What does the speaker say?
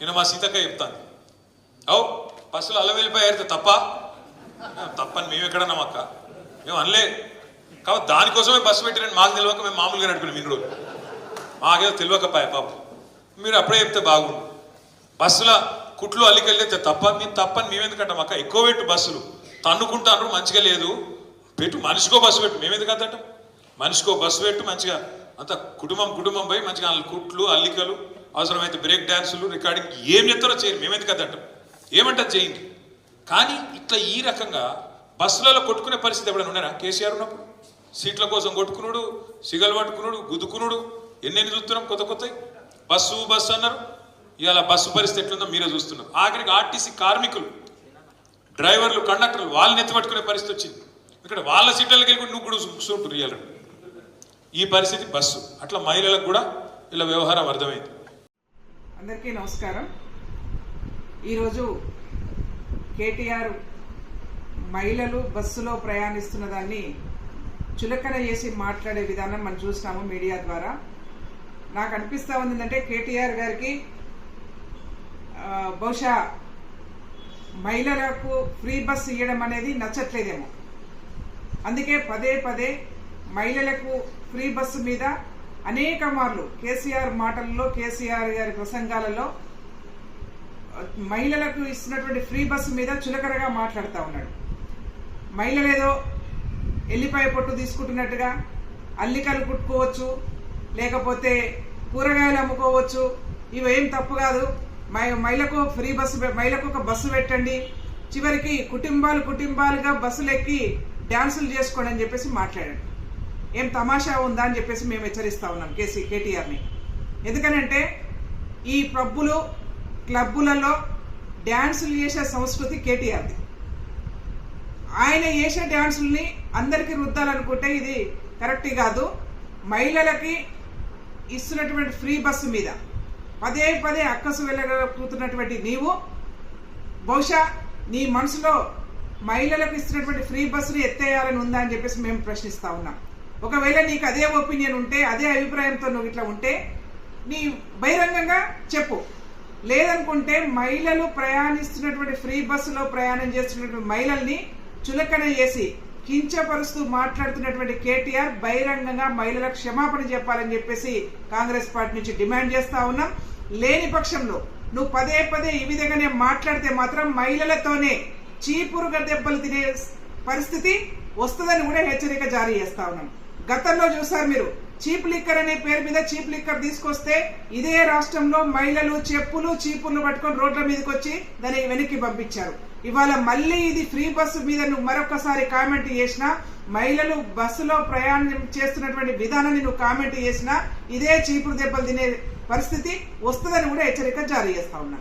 నేను మా సీతక్క చెప్తాను. అవు బస్సులో అల్ల వెళ్ళిపోయారు తప్ప? తప్పని మేము ఎక్కడ అక్క? మేము అనలే. కాబట్టి దానికోసమే బస్సు పెట్టిరని మాకు తెలియక మేము మామూలుగా నడిపినాం ఇన్ని రోజులు మాకేదో తెలియకపాయ పాపం. మీరు అప్పుడే చెప్తే బాగుండు. బస్సుల కుట్లు అల్లికెళ్ళితే తప్ప మేము తప్పని మేమెందుకంటాం అక్క? ఎక్కువ పెట్టు బస్సులు. తన్నుకుంటాను మంచిగా లేదు. పెట్టు మనిషికో బస్సు పెట్టు. మేము ఎందుకు మనిషికో బస్సు పెట్టు మంచిగా. అంత కుటుంబం కుటుంబం పోయి మంచిగా కుట్లు అల్లికలు. అవసరమైతే బ్రేక్ డ్యాన్సులు రికార్డింగ్ ఏం చెప్తారో చేయండి. మేము ఎందుకు ఏమంటారు చేయండి. కానీ ఇట్లా ఈ రకంగా బస్సులలో కొట్టుకునే పరిస్థితి ఎప్పుడైనా ఉన్నారా? కేసీఆర్ ఉన్నప్పుడు? సీట్ల కోసం కొట్టుకునుడు సిగలు పట్టుకునుడు గుద్దుకునుడు ఎన్నెన్ని చూస్తున్నాం? కొత్త కొత్తవి బస్సు బస్సు అన్నారు. ఇవాళ బస్సు పరిస్థితి ఎట్లుందో మీరే చూస్తున్నారు. ఆఖరికి ఆర్టీసీ కార్మికులు డ్రైవర్లు కండక్టర్లు వాళ్ళని ఎత్తుపట్టుకునే పరిస్థితి వచ్చింది. ఇక్కడ వాళ్ళ సీట్లకి వెళ్ళి నువ్వు కూడా కూర్చుంటారు ఇవాళ. ఈ పరిస్థితి బస్సు. అట్లా మహిళలకు కూడా ఇలా వ్యవహారం అర్థమైంది. అందరికీ నమస్కారం. ఈరోజు కేటీఆర్ మహిళలు బస్సులో ప్రయాణిస్తున్న దాన్ని చులకన చేసి మాట్లాడే విధానం మనం చూసినాము మీడియా ద్వారా. నాకు అనిపిస్తా ఉంది ఏంటంటే కేటీఆర్ గారికి బహుశా మహిళలకు ఫ్రీ బస్ ఇవ్వడం అనేది నచ్చట్లేదేమో. అందుకే పదే పదే మహిళలకు ఫ్రీ బస్సు మీద అనేక మార్లు కేసీఆర్ మాటల్లో కేసీఆర్ గారి ప్రసంగాలలో మహిళలకు ఇస్తున్నటువంటి ఫ్రీ బస్సు మీద చులకనగా మాట్లాడుతూ ఉన్నాడు. మహిళలేదో ఎల్లిపాయ పొట్టు తీసుకుంటున్నట్టుగా అల్లికలు కుట్టుకోవచ్చు లేకపోతే కూరగాయలు అమ్ముకోవచ్చు ఇవేం తప్పు కాదు. మహిళకు ఫ్రీ బస్సు మహిళకు ఒక బస్సు పెట్టండి. చివరికి కుటుంబాలు కుటుంబాలుగా బస్సులు ఎక్కి డ్యాన్సులు చేసుకోండి అని చెప్పేసి మాట్లాడాడు. ఏం తమాషా ఉందా అని చెప్పేసి మేము హెచ్చరిస్తా ఉన్నాం కేసీ కేటీఆర్ని. ఎందుకనంటే ఈ పబ్బులు క్లబ్బులలో డ్యాన్సులు చేసే సంస్కృతి కేటీఆర్ది. ఆయన చేసే డ్యాన్సుల్ని అందరికీ రుద్దాలనుకుంటే ఇది కరెక్ట్ కాదు. మహిళలకి ఇస్తున్నటువంటి ఫ్రీ బస్సు మీద పదే పదే అక్కసు వెళ్ళగలుగుతున్నటువంటి నీవు బహుశా నీ మనసులో మహిళలకు ఇస్తున్నటువంటి ఫ్రీ బస్సును ఎత్తేయాలని ఉందా అని చెప్పేసి మేము ప్రశ్నిస్తా ఉన్నాం. ఒకవేళ నీకు అదే ఒపీనియన్ ఉంటే అదే అభిప్రాయంతో నువ్వు ఇట్లా ఉంటే నీ బహిరంగంగా చెప్పు. లేదనుకుంటే మహిళలు ప్రయాణిస్తున్నటువంటి ఫ్రీ బస్సులో ప్రయాణం చేస్తున్నటువంటి మహిళల్ని చులకన చేసి కించపరుస్తూ మాట్లాడుతున్నటువంటి కేటీఆర్ బహిరంగంగా మహిళలకు క్షమాపణ చెప్పాలని చెప్పేసి కాంగ్రెస్ పార్టీ నుంచి డిమాండ్ చేస్తా ఉన్నాం. లేని పక్షంలో నువ్వు పదే పదే ఈ విధంగానే మాట్లాడితే మాత్రం మహిళలతోనే చీపురుగా దెబ్బలు తినే పరిస్థితి వస్తుందని కూడా హెచ్చరిక జారీ చేస్తా ఉన్నాం. గతంలో చూసారు మీరు. చీప్ లిక్కర్ అనే పేరు మీద చీప్ లిక్కర్ తీసుకొస్తే ఇదే రాష్ట్రంలో మహిళలు చెప్పులు చీపుర్లు పట్టుకొని రోడ్ల మీదకి వచ్చి దాన్ని వెనక్కి పంపించారు. ఇవాళ మళ్ళీ ఇది ఫ్రీ బస్సు మీద నువ్వు మరొకసారి కామెంట్ చేసినా మహిళలు బస్సులో ప్రయాణం చేస్తున్నటువంటి విధానాన్ని నువ్వు కామెంట్ చేసినా ఇదే చీపురు దెబ్బలు తినే పరిస్థితి వస్తుందని కూడా హెచ్చరిక జారీ చేస్తా ఉన్నా.